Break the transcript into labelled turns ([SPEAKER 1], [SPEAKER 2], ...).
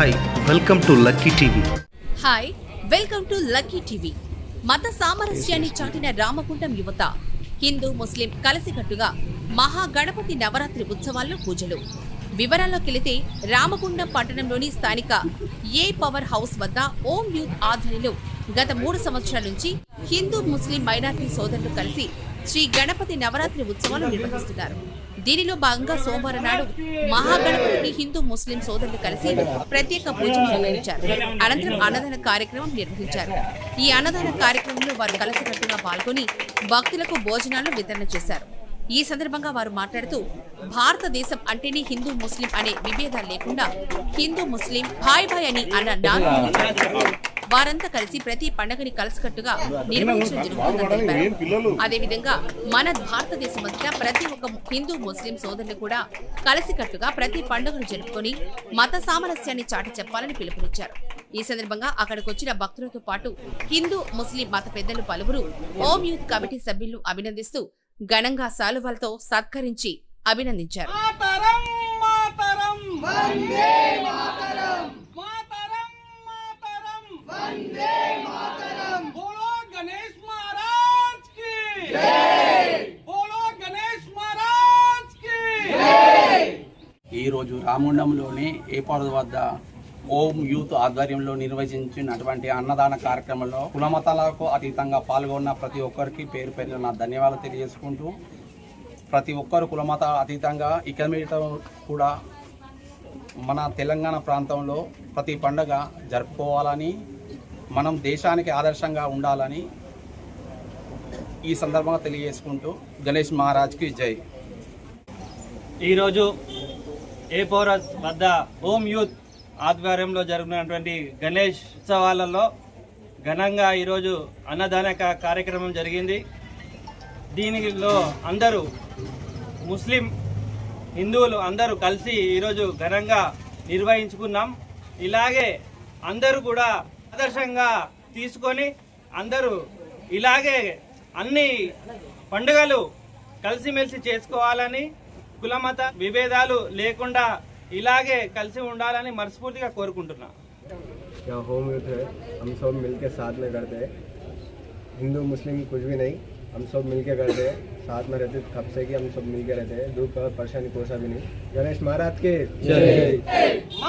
[SPEAKER 1] Hi welcome to Lucky TV
[SPEAKER 2] hi welcome to Lucky TV మత సామరస్యాన్ని చాటిన రామకుండం యువత హిందూ ముస్లిం కలిసికట్టుగా మహాగణపతి నవరాత్రి ఉత్సవాల్లో పూజలు. వివరాల్లోకెళితే రామగుండం పట్టణంలోని స్థానిక ఏ పవర్ హౌస్ వద్ద ఓం యూత్ ఆధ్వర్యంలో గత మూడు సంవత్సరాల నుంచి హిందూ ముస్లిం మైనార్టీ సోదరులు కలిసి శ్రీ గణపతి నవరాత్రి ఉత్సవాలు నిర్వహిస్తున్నారు. దీనిలో భాగంగా సోమవారం నాడు మహాగణపతికి హిందూ ముస్లిం సోదరులు కలిసి ప్రత్యేక పూజలు నిర్వహించారు. అనంతరం అన్నదాన కార్యక్రమం నిర్వహించారు. ఈ అన్నదాన కార్యక్రమంలో వారు కలిసికట్టుగా పాల్గొని భక్తులకు భోజనాలు వితరణ చేశారు. ఈ సందర్భంగా వారు మాట్లాడుతూ భారతదేశం అంటేనే హిందూ ముస్లిం అనే విభేదాలు లేకుండా హిందూ ముస్లిం భాయ్ భాయ్ అని అన్న నాలుగు వారంతా కలిసి ప్రతి పండగని కలిసికట్టుగా నిర్వహించడం జరుగుతుందని తెలిపారు. అదేవిధంగా మన భారతదేశం అంతటా ప్రతి ఒక్క హిందూ ముస్లిం సోదరులు కూడా కలిసికట్టుగా ప్రతి పండుగను జరుపుకొని మత సామరస్యాన్ని చాటి చెప్పాలని పిలుపునిచ్చారు. ఈ సందర్భంగా అక్కడికి వచ్చిన భక్తులతో పాటు హిందూ ముస్లిం మత పెద్దలు పలువురు హోమ్ యూత్ కమిటీ సభ్యులు అభినందిస్తూ ఘనంగా సాలువాలతో సత్కరించి అభినందించారు.
[SPEAKER 3] ఈరోజు రామగుండంలోని ఏపాడు వద్ద ఓం యూత్ ఆధ్వర్యంలో నిర్వహించినటువంటి అన్నదాన కార్యక్రమంలో కులమతాలకు అతీతంగా పాల్గొన్న ప్రతి ఒక్కరికి పేరు పేరు నా ధన్యవాదాలు తెలియజేసుకుంటూ ప్రతి ఒక్కరు కులమత అతీతంగా ఇక మీద కూడా మన తెలంగాణ ప్రాంతంలో ప్రతి పండగ జరుపుకోవాలని మనం దేశానికి ఆదర్శంగా ఉండాలని ఈ సందర్భంగా తెలియజేసుకుంటూ గణేష్ మహారాజ్కి జై.
[SPEAKER 4] ఈరోజు ఏ పౌరస్ వద్ద ఓం యూత్ ఆధ్వర్యంలో జరుగుతున్నటువంటి గణేష్ ఉత్సవాలలో ఘనంగా ఈరోజు అన్నదాన కార్యక్రమం జరిగింది. దీనిలో అందరూ ముస్లిం హిందువులు అందరూ కలిసి ఈరోజు ఘనంగా నిర్వహించుకున్నాం. ఇలాగే అందరూ కూడా ఆదర్శంగా తీసుకొని అందరూ ఇలాగే అన్ని పండుగలు కలిసిమెలిసి చేసుకోవాలని కులమత విభేదాలు లేకుండా ఇలాగే కలిసి ఉండాలని మనస్ఫూర్తిగా కోరుకుంటున్నా
[SPEAKER 5] यहाँ होम यूथ है हम सब मिलके साथ में करते हैं हिंदू मुस्लिम कुछ भी नहीं हम सब मिलके करते हैं साथ में रहते कब से कि हम सब मिलके रहते हैं दुख और परेशानी कोई सा भी नहीं गणेश महाराज के जय
[SPEAKER 6] మాతరం మాతరం వందే